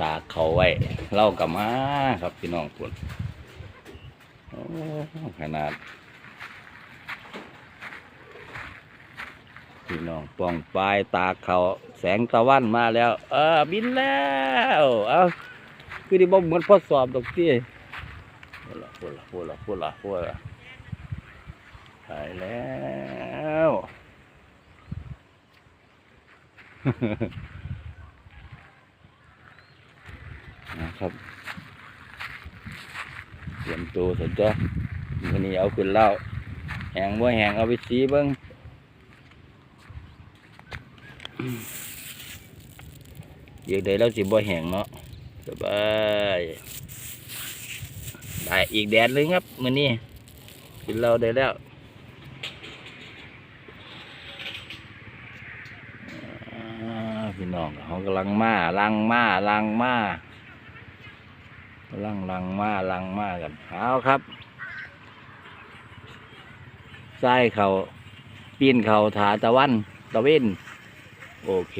ตาเขาไว้เล่ากับมาครับพี่น้องคุณขนาด พี่น้องป้องปลายตาเขาแสงตะวันมาแล้ว เออบินแล้วเอาคือที่บ่เหมือนทดสอบดอกที่พูดละพูดละพูดละพูดละพูดละไปแล้ว นะครับเตรียมตัวสร็จจ้ะวันนี้เอาขึ้นเหล้าแหงบ่แหงเอาไปสีเบิ้งเดี๋ยวเดี๋ยวเราสิบ่แหงเนาะสบายได้อีกแดดเลยครับมื้อนี้กินเหล้าได้แล้วพี่น้องเขากำลังมาลังมาลังมา ลังลังมาลังมากันเอาครับใส่เขาปีนเขาถาตะวันตะเวนโอเค